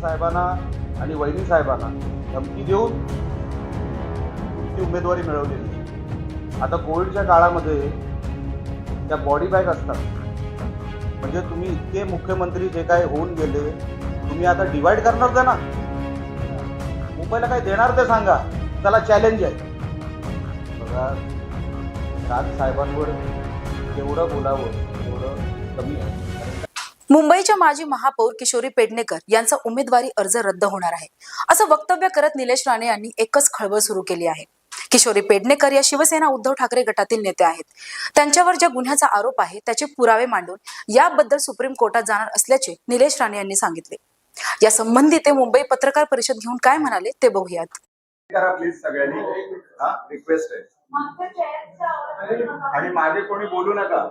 साहेबांना आणि वहिनी साहेबांना धमकी देऊन ती उमेदवारी मिळवलेली आता कोविडच्या काळामध्ये त्या बॉडी बॅग असतात. म्हणजे तुम्ही इतके मुख्यमंत्री जे काय होऊन गेले तुम्ही आता डिवाइड करणार का ना मुंबईला काय देणार ते सांगा. त्याला चॅलेंज आहे. बघा राज साहेबांवर जेवढं बोलावं तेवढं कमी आहे. मुंबईच्या माजी महापौर किशोरी पेडणेकर यांचा उमेदवारी अर्ज रद्द होणार आहे. असं वक्तव्य करत निलेश राणे यांनी एकच खळबळ सुरू केली आहे. किशोरी पेडणेकर या शिवसेना उद्धव ठाकरे गटातील नेते आहेत. त्यांच्यावर ज्या गुन्ह्याचा आरोप आहे त्याचे पुरावे मांडून याबद्दल सुप्रीम कोर्टात जाणार असल्याचे निलेश राणे यांनी सांगितले. या संबंधी ते मुंबई पत्रकार परिषद घेऊन काय म्हणाले ते बघूयात. करा प्लीज सगळ्यांनी रिक्वेस्ट आहे. आणि मागे कोणी बोलू नका.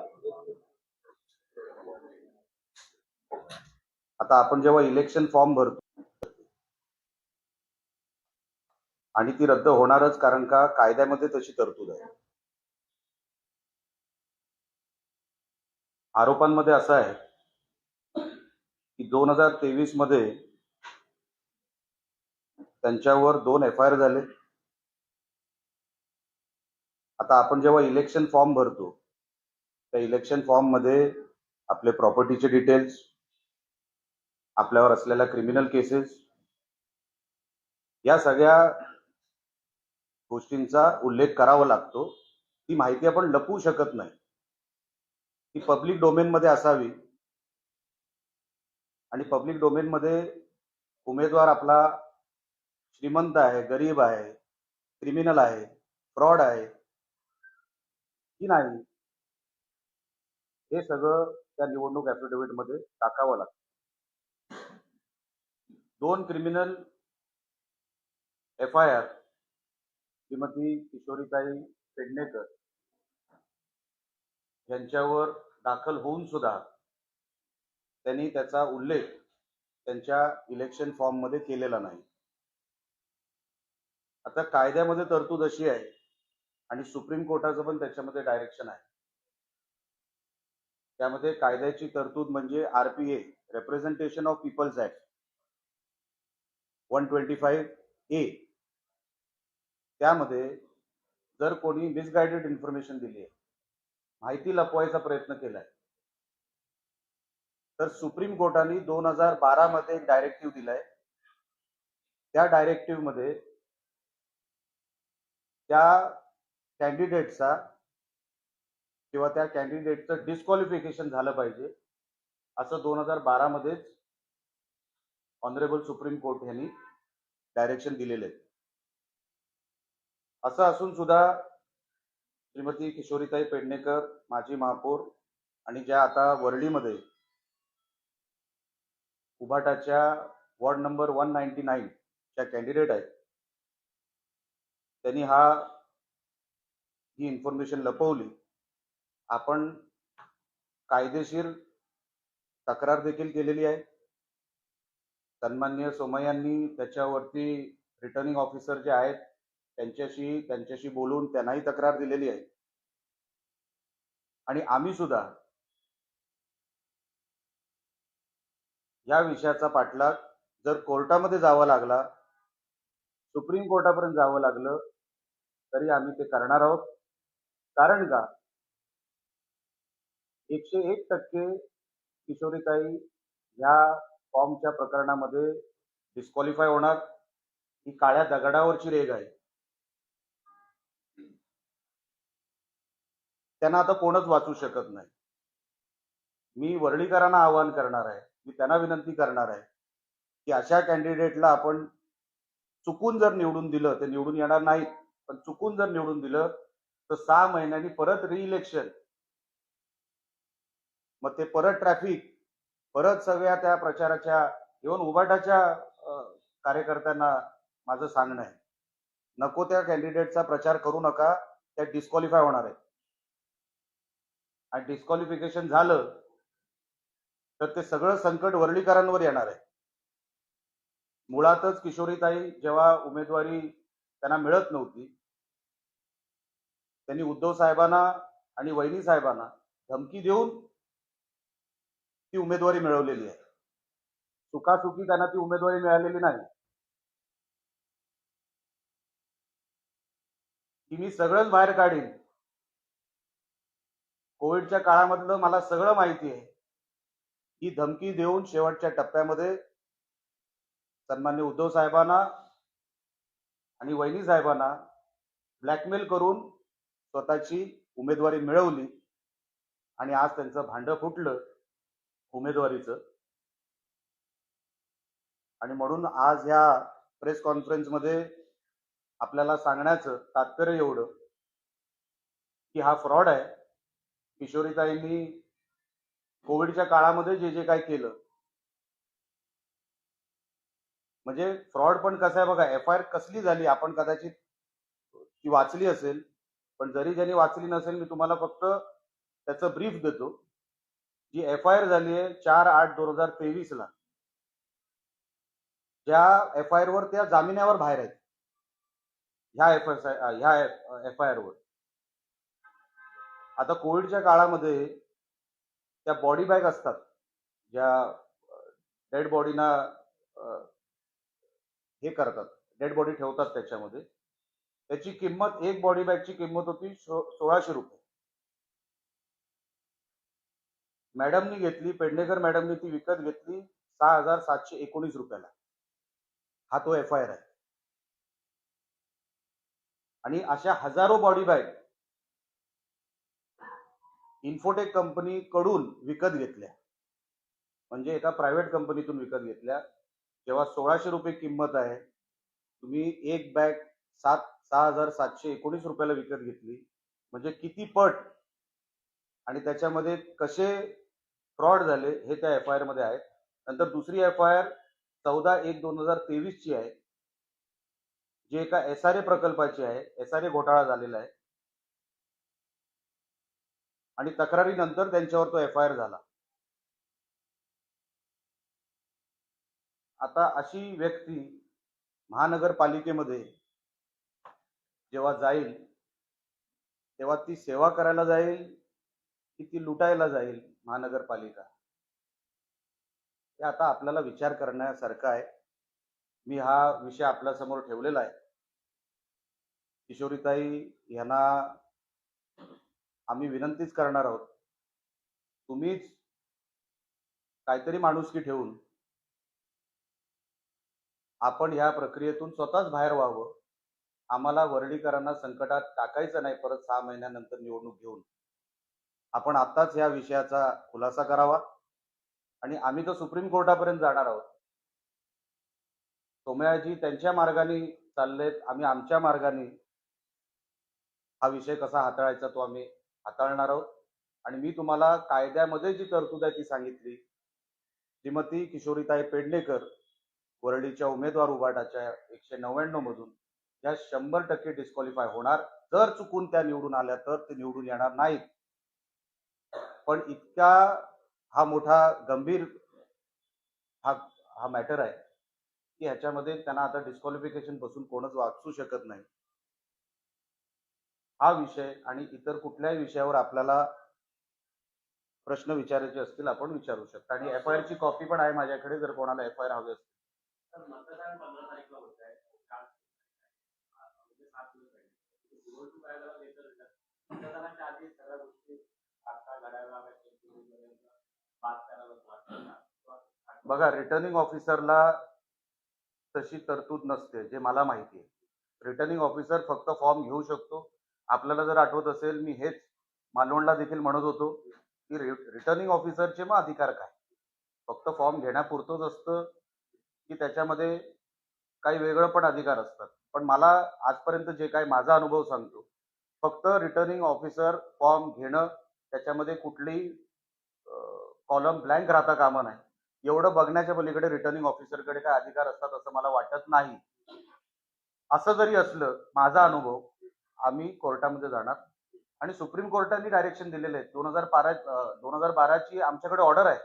आता आपण जेव्हा इलेक्शन फॉर्म भरतो आणि ती रद्द होणारच कारण का कायद्यामध्ये तशी तरतूद आहे. आरोपांमध्ये असं आहे की दोन हजार तेवीसमध्ये त्यांच्यावर दोन एफ आय आर झाले. आता आपण जेव्हा इलेक्शन फॉर्म भरतो त्या इलेक्शन फॉर्ममध्ये आपले प्रॉपर्टीचे डिटेल्स आपल्यावर असलेल्या क्रिमिनल केसेस या सगळ्या गोष्टींचा उल्लेख करावा लागतो. ती माहिती आपण लपवू शकत नाही. ती पब्लिक डोमेनमध्ये असावी. आणि पब्लिक डोमेनमध्ये उमेदवार आपला श्रीमंत आहे गरीब आहे क्रिमिनल आहे फ्रॉड आहे की नाही? हे सगळं त्या निवडणूक ॲफिडेव्हिटमध्ये टाकावं लागतं. दोन criminal F I R Shrimati Kishoritai Pednekar यांच्यावर दाखल होऊन सुद्धा त्यांनी त्याचा उल्लेख त्यांच्या इलेक्शन फॉर्ममध्ये केलेला नाही. आता कायद्यामध्ये तरतूद अशी आहे आणि सुप्रीम कोर्टाचं पण त्याच्यामध्ये डायरेक्शन आहे. त्यामध्ये कायद्याची तरतूद म्हणजे RPA representation of people's act one twenty five A त्यामध्ये जर कोणी मिसगायडेड इन्फॉर्मेशन दिली आहे माहिती लपवायचा प्रयत्न केलाय तर सुप्रीम कोर्टाने दोन हजार बारा मध्ये एक डायरेक्टिव्ह दिलाय. त्या डायरेक्टिव्हमध्ये त्या कॅन्डिडेटचा किंवा त्या कॅन्डिडेटचं डिस्क्वालिफिकेशन झालं पाहिजे असं दोन हजार बारा मध्येच ऑनरेबल सुप्रीम कोर्ट यांनी डायरेक्शन दिलेले आहे असं असून सुद्धा श्रीमती किशोरीताई पेडणेकर माजी महापौर आणि ज्या आता वर्डीमध्ये उभाटाच्या ward number one ninety nine च्या कॅन्डिडेट आहेत त्यांनी हा ही इन्फॉर्मेशन लपवली. आपण कायदेशीर तक्रार देखील केलेली आहे. सन्मान्य सोमय्यांनी त्याच्यावरती रिटर्निंग ऑफिसर जे आहेत त्यांच्याशी त्यांच्याशी बोलून त्यांनाही तक्रार दिलेली आहे. आणि आम्ही सुद्धा या विषयाचा पाठलाग जर कोर्टामध्ये जावं लागला सुप्रीम कोर्टापर्यंत जावं लागलं तरी आम्ही ते करणार आहोत. कारण का? एकशे एक टक्के किशोरीताई ह्या फॉर्मच्या प्रकरणामध्ये डिस्क्वालिफाय होणार. ही काळ्या दगडावरची रेग आहे. त्यांना आता कोणच वाचू शकत नाही. मी वर्णीकरांना आवाहन करणार आहे. मी त्यांना विनंती करणार आहे की अशा कॅन्डिडेटला आपण चुकून जर निवडून दिलं ते निवडून येणार नाहीत पण चुकून जर निवडून दिलं तर सहा महिन्यांनी परत रिइलेक्शन मग ते परत ट्रॅफिक परत सगळ्या त्या प्रचाराच्या इव्हन उभाटाच्या कार्यकर्त्यांना माझं सांगणं आहे. नको त्या कॅन्डिडेटचा प्रचार करू नका त्या डिस्क्वालिफाय होणार आहे आणि डिस्क्वालिफिकेशन झालं तर ते सगळं संकट वर्णीकरांवर येणार आहे. मुळातच किशोरीताई जेव्हा उमेदवारी त्यांना मिळत नव्हती त्यांनी उद्धव साहेबांना आणि वहिनी साहेबांना धमकी देऊन ती उमेदवारी मिळवलेली आहे. सुखासुखी त्यांना ती उमेदवारी मिळालेली नाही. की मी सगळंच बाहेर काढीन. कोविडच्या काळामधलं मला सगळं माहिती आहे. ही धमकी देऊन शेवटच्या टप्प्यामध्ये सन्मान्य उद्धव साहेबांना आणि वहिनी साहेबांना ब्लॅकमेल करून स्वतःची उमेदवारी मिळवली आणि आज त्यांचं भांडं फुटलं. उमेदवारीचं. आणि म्हणून आज ह्या प्रेस कॉन्फरन्समध्ये आपल्याला सांगण्याचं तात्पर्य एवढं की हा फ्रॉड आहे. किशोरीताईंनी कोविडच्या काळामध्ये जे जे काय केलं. म्हणजे फ्रॉड पण कसं आहे बघा एफ आय आर कसली झाली आपण कदाचित ती वाचली असेल. पण जरी ज्यांनी वाचली नसेल मी तुम्हाला फक्त त्याचं ब्रीफ देतो. जी एफ आय आर झाली आहे चार आठ दोन हजार तेवीस ला ज्या एफ आय आर वर त्या जामिनावर बाहेर आहेत. ह्या एफ आय ह्या एफ आय आर वर आता कोविडच्या काळामध्ये त्या बॉडी बॅग असतात. ज्या डेड बॉडीना हे करतात. डेड बॉडी ठेवतात त्याच्यामध्ये. त्याची किंमत एक बॉडी बॅगची किंमत होती सो- सोळाशे रुपये. मॅडमनी घेतली पेडणेकर मॅडमनी ती विकत घेतली सहा हजार सातशे एकोणीस रुपयाला. हा तो एफ आय आर आहे. आणि अशा हजारो बॉडी बॅग इन्फोटेक कंपनी कडून विकत घेतल्या. म्हणजे एका प्रायव्हेट कंपनीतून विकत घेतल्या. जेव्हा सोळाशे रुपये किंमत आहे तुम्ही एक बॅग सात सहा हजार सातशे एकोणीस रुपयाला विकत घेतली. म्हणजे किती पट आणि त्याच्यामध्ये कसे फ्रॉड झाले हे त्या एफ आय आरमध्ये आहेत. नंतर दुसरी एफ आय आर चौदा एक दोन हजार तेवीस ची आहे. जी एका एस आर ए प्रकल्पाची आहे. एस आर ए घोटाळा झालेला आहे. आणि तक्रारीनंतर त्यांच्यावर तो एफ आय आर झाला. आता अशी व्यक्ती महानगरपालिकेमध्ये जेव्हा जाईल तेव्हा ती सेवा करायला जाईल की ती लुटायला जाईल महानगरपालिका. हे आता आपल्याला विचार करण्यासारखं आहे. मी हा विषय आपल्यासमोर ठेवलेला आहे. किशोरीताई यांना आम्ही विनंतीच करणार आहोत. तुम्हीच काहीतरी माणुसकी ठेवून आपण ह्या प्रक्रियेतून स्वतःच बाहेर व्हावं. आम्हाला वर्णीकरांना संकटात टाकायचं नाही परत सहा महिन्यानंतर निवडणूक घेऊन. आपण आत्ताच या विषयाचा खुलासा करावा. आणि आम्ही तो सुप्रीम कोर्टापर्यंत जाणार आहोत. सोमयाजी त्यांच्या मार्गाने चाललेत आम्ही आमच्या मार्गाने हा विषय कसा हाताळायचा तो आम्ही हाताळणार आहोत. आणि मी तुम्हाला कायद्यामध्ये जी तरतूद आहे ती सांगितली श्रीमती किशोरीताई पेडणेकर वरळीच्या उमेदवार उभाटाच्या एकशे नव्याण्णव मधून या शंभर टक्के डिस्क्वालिफाय होणार जर चुकून त्या निवडून आल्या तर ते निवडून येणार नाहीत. पण इतका हा मोठा गंभीर हा हा मॅटर आहे की ह्याच्यामध्ये त्यांना आता डिस्क्वालिफिकेशनपासून कोणच वाचू शकत नाही. हा विषय आणि इतर कुठल्याही विषयावर आपल्याला प्रश्न विचारायचे असतील आपण विचारू शकता. आणि एफ आय आर ची कॉपी पण आहे माझ्याकडे जर कोणाला एफ आय आर हवी असतील बघा रिटर्निंग ऑफिसरला तशी तरतूद नसते जे मला माहिती आहे. रिटर्निंग ऑफिसर फक्त फॉर्म घेऊ शकतो. आपल्याला जर आठवत असेल मी हेच मालवणला देखील म्हणत होतो की रिटर्निंग ऑफिसरचे मग अधिकार काय? फक्त फॉर्म घेण्यापुरतोच असतं की त्याच्यामध्ये काही वेगळं पण अधिकार असतात. पण मला आजपर्यंत जे काही माझा अनुभव सांगतो फक्त रिटर्निंग ऑफिसर फॉर्म घेणं त्याच्यामध्ये कुठलीही कॉलम ब्लँक राहता कामा नाही एवढं बघण्याच्या पलीकडे रिटर्निंग ऑफिसरकडे काय अधिकार असतात असं मला वाटत नाही. असं जरी असलं माझा अनुभव आम्ही कोर्टामध्ये जाणार. आणि सुप्रीम कोर्टाने डायरेक्शन दिलेले आहे. दोन हजार बारा दोन हजार बाराची आमच्याकडे ऑर्डर आहे.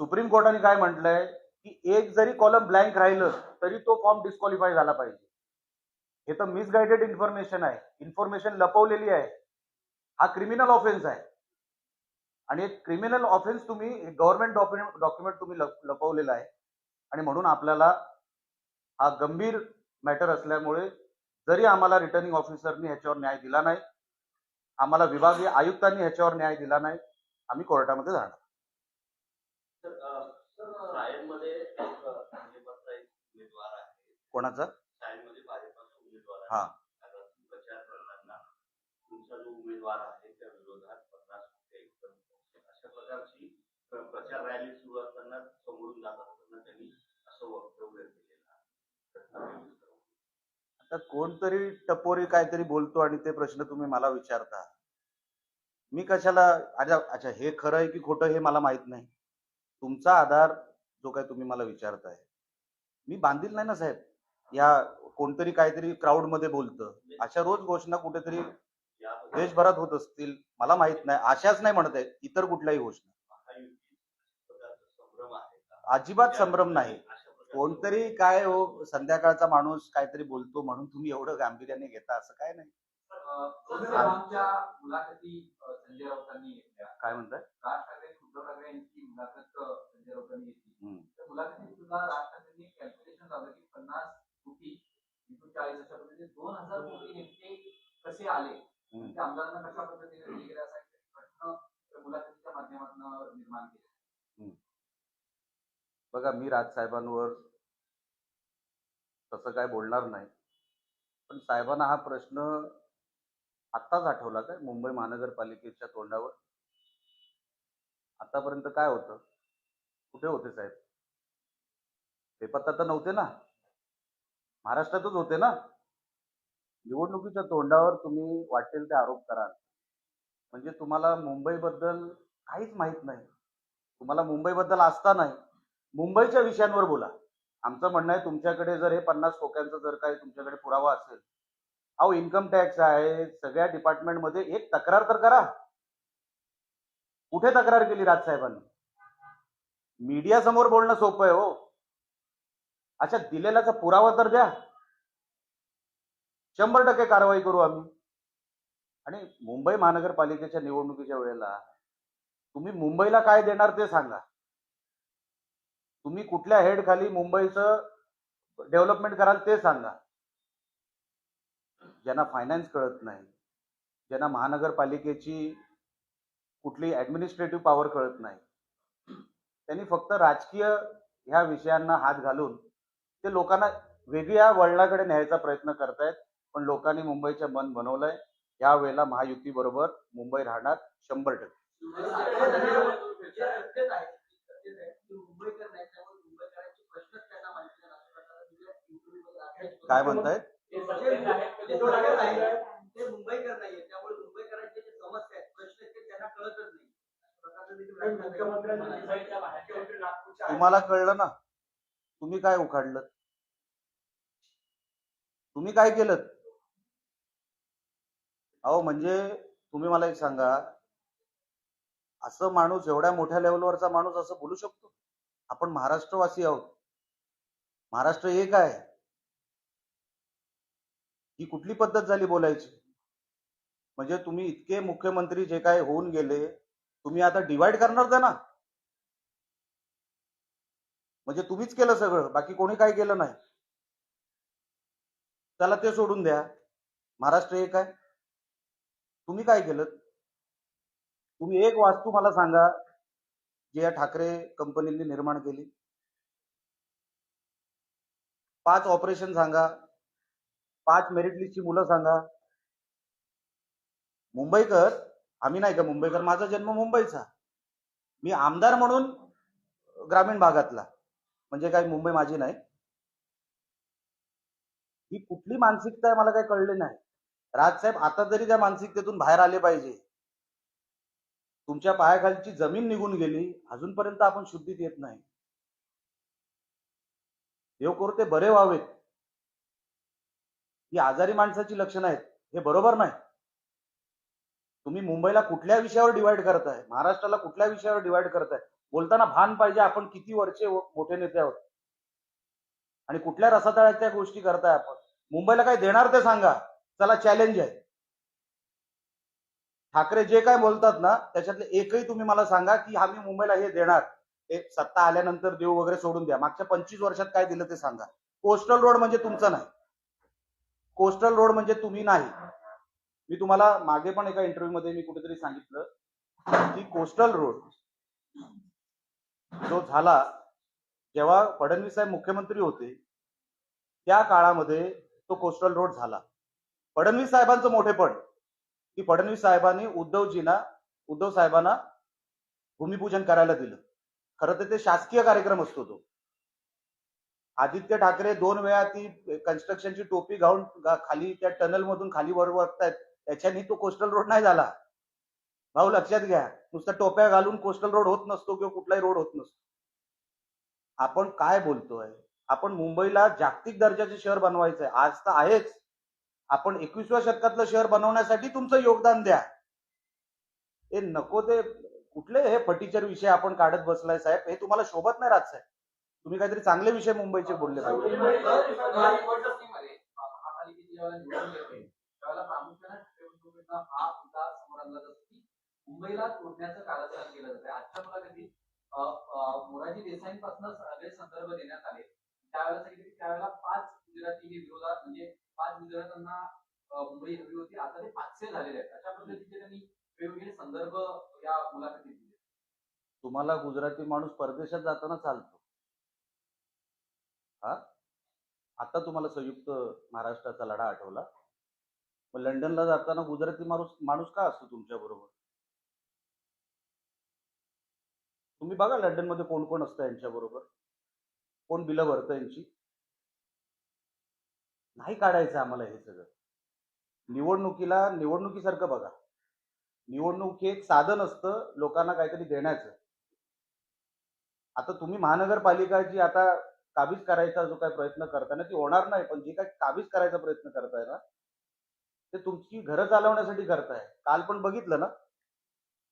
सुप्रीम कोर्टाने काय म्हटलंय? की एक जरी कॉलम ब्लँक राहिलं तरी तो फॉर्म डिस्क्वालिफाय झाला पाहिजे. हे तर मिसगायडेड इन्फॉर्मेशन आहे. इन्फॉर्मेशन लपवलेली आहे. हा क्रिमिनल ऑफेन्स आहे. आणि एक क्रिमिनल ऑफेन्स तुम्ही गव्हर्नमेंट डॉक्युमेंट डॉक्युमेंट तुम्ही लप- लपवलेला आहे. आणि म्हणून आपल्याला हा गंभीर मॅटर असल्यामुळे जरी आम्हाला रिटर्निंग ऑफिसरनी ह्याच्यावर न्याय दिला नाही आम्हाला विभागीय आयुक्तांनी ह्याच्यावर न्याय दिला नाही आम्ही कोर्टामध्ये जाणार. तर अं, सर सायनमध्ये एक अं, भाजपचा एक उमेदवार आहे कोणाचा सायनमध्ये भाजपचा उमेदवार हा. आहे आता प्रचार करताना तुमचा जो उमेदवार आहे त्या विरोधात पन्नास टक्के एकदम अशा प्रकारची प्र- प्रचार रॅली सुरू असताना समोरून जात असताना त्यांनी असं वक्तव्य केलेलं आहे. आता कोणतरी टपोरी काहीतरी बोलतो आणि ते प्रश्न तुम्ही मला विचारता. मी कशाला अच्छा अच्छा हे खरं आहे की खोटं हे मला माहीत नाही. तुमचा आधार जो काय तुम्ही मला विचारताय. मी बांधील नाही ना साहेब. या कोणतरी काहीतरी क्राऊडमध्ये बोलतं. अशा रोज घोषणा कुठेतरी देशभरात होत असतील. मला माहीत नाही. आशाच नाही म्हणत आहे इतर कुठल्याही घोषणा महायुती प्रकारचा संभ्रम आहे का अजिबात संभ्रम नाही. कोणतरी काय हो संध्याकाळचा माणूस काहीतरी बोलतो म्हणून तुम्ही एवढं गांभीर्याने घेता असं काय नाही. काय म्हणताय? राज ठाकरे आणि उद्धव ठाकरे यांची मुलाखत अ, संजय राऊतांनी घेतली. हम्म. त्या मुलाखतीत सुद्धा राज ठाकरेंनी कॅल्क्युलेशन लावलं की पन्नास कोटी एकूण चाळीस अशा पद्धतीने दोन हजार कोटी नेमके कसे आले? हम्म. ते आमदारांना कशा पद्धतीने गेले असा एक प्रश्न त्या मुलाखतीच्या माध्यमातून निर्माण केला बघा मी राजसाहेबांवर तसं काय बोलणार नाही. पण साहेबांना हा प्रश्न आत्ताच आठवला काय? मुंबई महानगरपालिकेच्या तोंडावर? आतापर्यंत काय होतं? कुठे होते साहेब? बेपत्ता तर नव्हते ना? महाराष्ट्रातच होते ना? निवडणुकीच्या तोंडावर तुम्ही वाटेल ते आरोप कराल. म्हणजे तुम्हाला मुंबईबद्दल काहीच माहीत नाही. तुम्हाला मुंबईबद्दल आस्था नाही. मुंबईच्या विषयांवर बोला. आमचं म्हणणं आहे तुमच्याकडे जर हे पन्नास खोक्यांचं जर काही तुमच्याकडे पुरावा असेल अहो इन्कम टॅक्स आहे सगळ्या डिपार्टमेंटमध्ये एक तक्रार तर करा. कुठे तक्रार केली राजसाहेबांनी मीडिया समोर बोलणं सोपं आहे हो. अच्छा दिलेल्याचा पुरावा तर द्या. शंभर टक्के कारवाई करू आम्ही. आणि मुंबई महानगरपालिकेच्या निवडणुकीच्या वेळेला तुम्ही मुंबईला काय देणार ते सांगा. तुम्ही कुठल्या हेड खाली मुंबईचं डेव्हलपमेंट कराल ते सांगा ज्यांना फायनान्स कळत नाही ज्यांना महानगरपालिकेची कुठली ॲडमिनिस्ट्रेटिव्ह पॉवर कळत नाही त्यांनी फक्त राजकीय ह्या विषयांना हात घालून ते लोकांना वेगळ्या वळणाकडे न्यायचा प्रयत्न करतायत पण लोकांनी मुंबईचं मन बनवलंय या वेळेला महायुती बरोबर मुंबई राहणार शंभर टक्के काय म्हणतायत ते मुंबईकर नाहीये. त्यामुळे मुंबईकरांचे जे समस्या आहेत प्रश्न आहेत ते त्यांना कळतच नाही. अशा प्रकारचं देखील राजकारण तुम्हाला कळलं ना? तुम्ही काय उखाडलं? तुम्ही काय केलं? अहो म्हणजे तुम्ही मला एक सांगा. असं माणूस एवढ्या मोठ्या लेवलवरचा माणूस असं बोलू शकतो? आपण महाराष्ट्रवासी आहोत. महाराष्ट्र एक आहे. ही कुठली पद्धत झाली बोलायची? म्हणजे तुम्ही इतके मुख्यमंत्री जे काय होऊन गेले तुम्ही आता डिवाइड करणार ना? म्हणजे तुम्हीच केलं सगळं बाकी कोणी काय केलं नाही. त्याला ते सोडून द्या. महाराष्ट्र एक आहे. तुम्ही काय केलं? तुम्ही एक वास्तू मला सांगा जे या ठाकरे कंपनीने निर्माण केली. पाच ऑपरेशन सांगा. पाच मेरिट लिस्टची मुलं सांगा. मुंबईकर? आम्ही नाही का मुंबईकर? माझा जन्म मुंबईचा. मी आमदार म्हणून ग्रामीण भागातला. म्हणजे काय मुंबई माझी नाही. ही कुठली मानसिकता आहे मला काही कळले नाही. राजसाहेब आता तरी त्या मानसिकतेतून बाहेर आले पाहिजे. तुमच्या पायाखालची जमीन निघून गेली. अजूनपर्यंत आपण शुद्धीत येत नाही. देव करू ते बरे व्हावेत. ही आजारी माणसाची लक्षणं आहेत हे बरोबर नाही. तुम्ही मुंबईला कुठल्या विषयावर डिवाइड करताय महाराष्ट्राला कुठल्या विषयावर डिवाइड करताय बोलताना भान पाहिजे आपण किती वर्षे मोठे नेते आहोत. आणि कुठल्या रसातळ्यात त्या गोष्टी करताय आपण? मुंबईला काय देणार ते सांगा. चला चॅलेंज आहे. ठाकरे जे काय बोलतात ना त्याच्यातले एकही तुम्ही मला सांगा की आम्ही मुंबईला हे देणार. ते सत्ता आल्यानंतर देऊ वगैरे सोडून द्या. मागच्या पंचवीस वर्षात काय दिलं ते सांगा. कोस्टल रोड म्हणजे तुमचं नाही. कोस्टल रोड म्हणजे तुम्ही नाही. मी तुम्हाला मागे पण एका इंटरव्ह्यू मध्ये मी कुठेतरी सांगितलं की कोस्टल रोड जो झाला जेव्हा फडणवीस साहेब मुख्यमंत्री होते त्या काळामध्ये तो कोस्टल रोड झाला. फडणवीस साहेबांचं मोठेपण की फडणवीस साहेबांनी उद्धवजींना उद्धव साहेबांना भूमिपूजन करायला दिलं. खरं तर ते शासकीय कार्यक्रम असतो तो. आदित्य ठाकरे दोन वेळा ती कन्स्ट्रक्शनची टोपी घालून खाली त्या टनल मधून खाली वर बघतायत त्याच्यानी तो कोस्टल रोड नाही झाला. भाऊ लक्षात घ्या. नुसतं टोप्या घालून कोस्टल रोड होत नसतो किंवा कुठलाही रोड होत नसतो. आपण काय बोलतोय? आपण मुंबईला जागतिक दर्जाचे शहर बनवायचंय. आज तर आहेच. आपण एकविसव्या शतकातलं शहर बनवण्यासाठी तुमचं योगदान द्या. हे नको ते कुठले हे फटीचर विषय आपण काढत बसलाय साहेब. हे तुम्हाला शोभत नाही राहत साहेब. तुम्ही काहीतरी चांगले विषय मुंबईचे बोलले पाहिजे. हा मुंबईला तोडण्याचं कारस्थान केलं जातं आजच्या मुलाखतीत मोरारजी देसाईंपासून सगळे संदर्भ देण्यात आले. त्यावेळेला सांगितलं की त्यावेळेला पाच गुजराती हे विरोधात म्हणजे पाच गुजरातांना मुंबई हवी होती. आता ते पाचशे झालेले आहेत. अशा पद्धतीचे त्यांनी वेगवेगळे संदर्भ या मुलाखतीत दिले. तुम्हाला गुजराती माणूस परदेशात जाताना चालतो. हा? आता तुम्हाला संयुक्त महाराष्ट्राचा लढा आठवला. मग लंडनला जाताना गुजराती माणूस माणूस का असतो तुमच्या बरोबर? तुम्ही बघा लंडनमध्ये कोण कोण असतं यांच्या बरोबर? कोण बिलं भरतं यांची? नाही काढायचं आम्हाला हे सगळं. निवडणुकीला निवडणुकीसारखं बघा. निवडणूक हे एक साधन असतं लोकांना काहीतरी देण्याचं. आता तुम्ही महानगरपालिका जी आता काबीज करायचा जो काही प्रयत्न करताय ना ती होणार नाही पण जे काही काबीज करायचा प्रयत्न करताय ना ते तुमची घरं चालवण्यासाठी करताय. काल पण बघितलं ना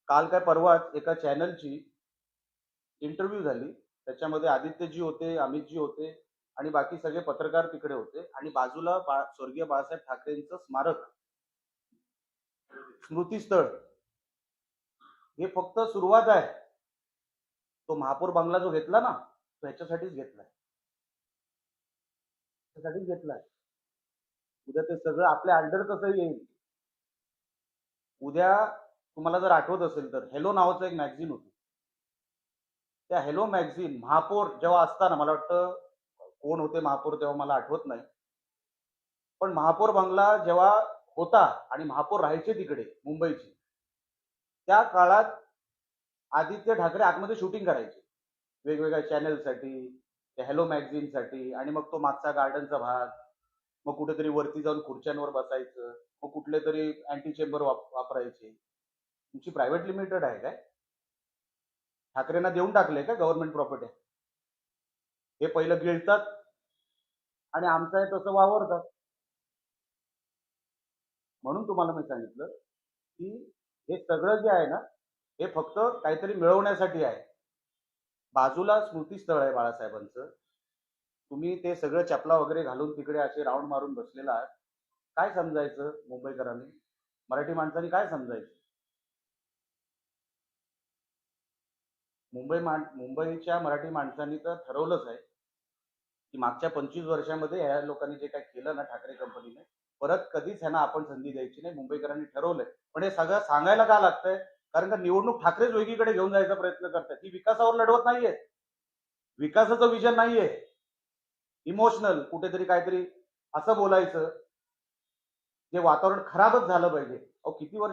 काल काय परवाच एका चॅनलची इंटरव्ह्यू झाली. त्याच्यामध्ये आदित्यजी होते अमितजी होते आणि बाकी सगळे पत्रकार तिकडे होते. आणि बाजूला बा स्वर्गीय बाळासाहेब ठाकरेंचं स्मारक स्मृतीस्थळ हे फक्त सुरुवात आहे. तो महापौर बंगला जो घेतला ना तो ह्याच्यासाठीच घेतलाय. त्यासाठीच घेतलाय. उद्या ते सगळं आपल्या अंडर कसं येईल. उद्या तुम्हाला जर आठवत असेल तर हेलो नावाचं एक मॅगझिन होतं. त्या हेलो मॅगझिन महापौर जेव्हा असताना मला वाटतं कोण होते महापौर तेव्हा मला आठवत नाही. पण महापौर बंगला जेव्हा होता आणि महापौर राहायचे तिकडे मुंबईची त्या काळात आदित्य ठाकरे आतमध्ये शूटिंग करायचे. वेगवेगळ्या चॅनेलसाठी त्या हॅलो मॅगझिनसाठी आणि मग तो मागचा गार्डनचा भाग. मग कुठेतरी वरती जाऊन खुर्च्यांवर बसायचं. मग कुठले तरी अँटी चेंबर वापरायचे. तुमची प्रायव्हेट लिमिटेड आहे काय? ठाकरेंना देऊन टाकले का गव्हर्नमेंट प्रॉपर्टी हे पहिलं गिळतात आणि आमचं आहे तसं वावरतात. म्हणून तुम्हाला मी सांगितलं की हे सगळं जे आहे ना हे फक्त काहीतरी मिळवण्यासाठी आहे. बाजूला स्मृतीस्थळ आहे बाळासाहेबांचं. तुम्ही ते सगळं चपला वगैरे घालून तिकडे असे राऊंड मारून बसलेला आहात. काय समजायचं मुंबईकरांनी? मराठी माणसांनी काय समजायचं? मुंबई मान मुंबईच्या मराठी माणसांनी तर ठरवलंच आहे की मागच्या पंचवीस वर्षामध्ये ह्या लोकांनी जे काय केलं ना ठाकरे कंपनीने परत कधीच ह्यांना आपण संधी द्यायची नाही. मुंबईकरांनी ठरवलंय. पण हे सगळं सांगायला का लागतंय? कारण का निवडणूक ठाकरेच वेगळीकडे घेऊन जायचा प्रयत्न करतात. ही विकासावर लढवत नाहीये. विकासाचं विजन नाहीये. इमोशनल कुठेतरी काहीतरी असं बोलायचं. जे वातावरण खराबच झालं पाहिजे. अहो किती वर्ष